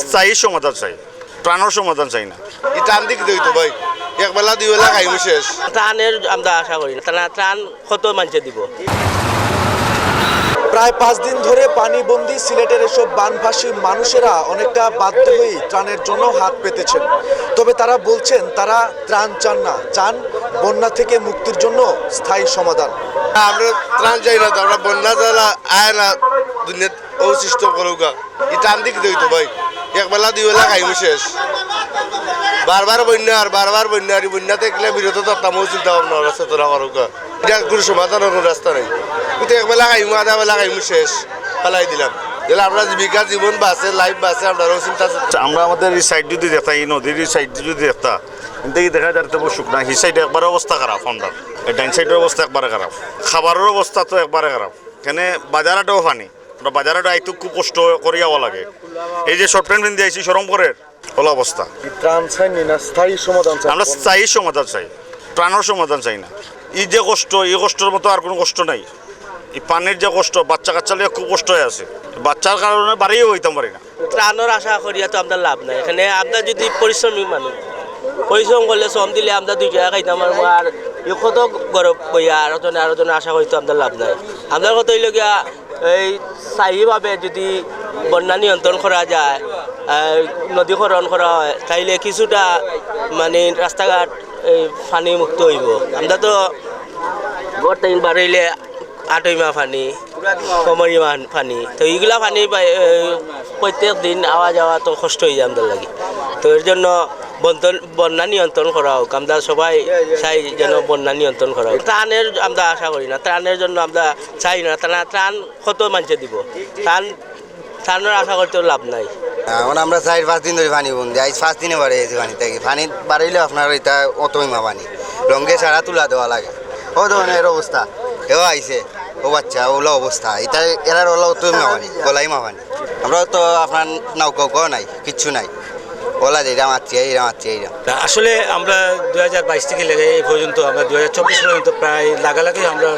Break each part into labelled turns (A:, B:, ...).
A: স্থায়ী সমাধান চাই। প্রাণের সমাধান চাই না।
B: টান দিক দিই তো ভাই। এক বেলা দুই বেলা খাইমু শেষ।
C: ত্রাণের আমরা আশা করি না। তারা ত্রাণ কত মানুষে দিব।
D: প্রায় পাঁচ দিন ধরে পানিবন্দী সিলেটের এসব বানভাসী মানুষেরা অনেকটা বাধ্য হয়েই ত্রাণের জন্য হাত পেতেছেন। তবে তারা বলছেন তারা ত্রাণ চান না। চান বন্যা থেকে মুক্তির জন্য স্থায়ী সমাধান।
B: আমরা ত্রাণ চাই না আমরা বন্যা জ্বালা আয় না দুনিয়াত অবশিষ্ট করুকা ই টান দিক দিই তো ভাই। এক বেলা দুই বেলা খাইমু শেষ। বারবার বন্যা আর বারবার বন্যা, আর বন্যা থেকে বিরত থাকতামও চিন্তা ভাবনা তোরা করুকা এটা কোনো সমাধানের কোনো রাস্তা নেই। কিন্তু এক বেলা খাইমু আধা বেলা খাইমু শেষ। ফেলাই দিলাম। আমরা জীবিকা, জীবন বাঁচে লাইফ বাঁচে আপনারও চিন্তা
A: আমরা আমাদের এই সাইড যদি দেখতা, এই নদীর এই সাইড যদি দেখতা, কিন্তু দেখা যাচ্ছে শুকনা এই সাইডে একবারে অবস্থা খারাপ এই ডাইন সাইডের অবস্থা একবারে খারাপ। খাবারের অবস্থা তো একবারে খারাপ। এখানে বাজারাটাও পানি। আমরা বাজারাটা আইতো খুব কষ্ট করে যাওয়া লাগে। এই যে শর্ট প্যান্ট পিন্ধে আইছি সরমপুরের হলো অবস্থা।
D: ত্রাণ চাইনি না স্থায়ী সমাধান
A: আমরা স্থায়ী সমাধান চাই প্রাণের সমাধান চাই না। এই যে কষ্ট এই কষ্টের মতো আর কোনো কষ্ট নাই। এই পানির যে কষ্ট বাচ্চা কাচ্চা লিয়ে খুব কষ্ট হয়ে আছে। বাচ্চার কারণে বাড়িও হইতাম পারি না।
C: ত্রাণের আশা করিয়া তো আমরা লাভ নাই। এখানে আমরা যদি পরিশ্রমিক মানুষ পরিশ্রম করলে শ্রম দিলে আমরা দুই টাকা খাইতাম পারব আর কত গরব বইয়া আরও জনে আরও জনে আশা করি তো আমরা লাভ নাই। আমরা কত হইল গিয়া এই স্থায়ীভাবে যদি বন্যা নিয়ন্ত্রণ করা যায় নদীকরণ করা হয়, তাইলে কিছুটা মানে রাস্তাঘাট পানি মুক্ত হইব। আমরা তো গড় টাইম বাড়াইলে আটই মাহ পানি কমরি মাহ পানি তো এইগুলা পানি প্রত্যেক দিন আওয়া যাওয়া তো কষ্ট হয়ে যায় আমাদের লাগে। তো এর জন্য বন্যা নিয়ন্ত্রণ করা হোক আমরা সবাই চাই যেন বন্যা নিয়ন্ত্রণ করা হোক ত্রাণের আমরা আশা করি না ত্রাণের জন্য আমরা চাই না ত্রাণ ত্রাণ কত মানুষে দিব? ত্রাণ ত্রাণের আশা করতেও লাভ নাই।
E: এখন আমরা চার পাঁচ দিন ধরে পানি বন্দি আজ পাঁচ দিনে বাড়ে গেছে পানি থেকে পানি বাড়াইলে আপনার এটা অতইমা পানি রঙে ছাড়া তুলা দেওয়া লাগে। ও ধরনের অবস্থা এও আইছে ও বাচ্চা ওলা অবস্থা এটা এরার ওলা অতইমা পানি গলাইমা পানি। আমরা তো আপনার নৌকাও নাই কিচ্ছু নাই। ওলা যেটা মারছি এইরা মারছি এইরা
F: না, আসলে আমরা দু হাজার বাইশ থেকে লেগে এই পর্যন্ত আমরা দু হাজার চব্বিশ পর্যন্ত প্রায় লাগালাগি আমরা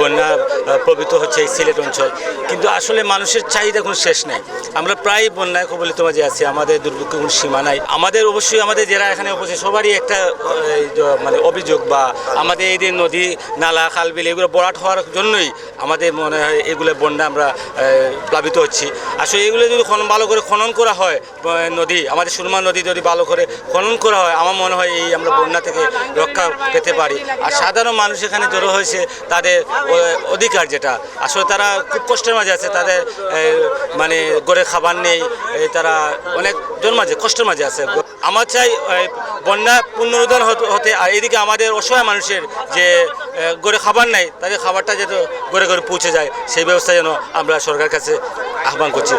F: বন্যা আহ, হচ্ছে এই সিলেট অঞ্চল। কিন্তু আসলে মানুষের চাহিদা কোনো শেষ নেই। আমরা প্রায় বন্যায় কবলিত মাঝে আছি আমাদের দুর্ভিক্ষ কোনো সীমা নাই। আমাদের অবশ্যই আমাদের যারা এখানে উপস্থিত সবারই একটা মানে অভিযোগ বা আমাদের এই যে নদী নালা খাল বিল এগুলো বরাট হওয়ার জন্যই আমাদের মনে হয় এগুলো বন্যা আমরা প্লাবিত হচ্ছি। আসলে এগুলো যদি ভালো করে খনন করা হয় নদী, আমাদের সুরমা নদী যদি ভালো করে খনন করা হয়, আমার মনে হয় এই আমরা বন্যা থেকে রক্ষা পেতে পারি। আর সাধারণ মানুষ এখানে জড়ো হয়েছে, তাদের অধিকার যেটা। আসলে তারা খুব কষ্টের মাঝে আছে, তাদের মানে গড়ে খাবার নেই তারা অনেক জন মাঝে কষ্টের মাঝে আছে। আমার চাই বন্যা পুনরুদ্ধার হতে- আর এদিকে আমাদের অসহায় মানুষের যে গড়ে খাবার নাই, তাদের খাবারটা যাতে গড়ে গড়ে পৌঁছে যায়, সেই ব্যবস্থা যেন আমরা সরকারের কাছে আহ্বান করছি।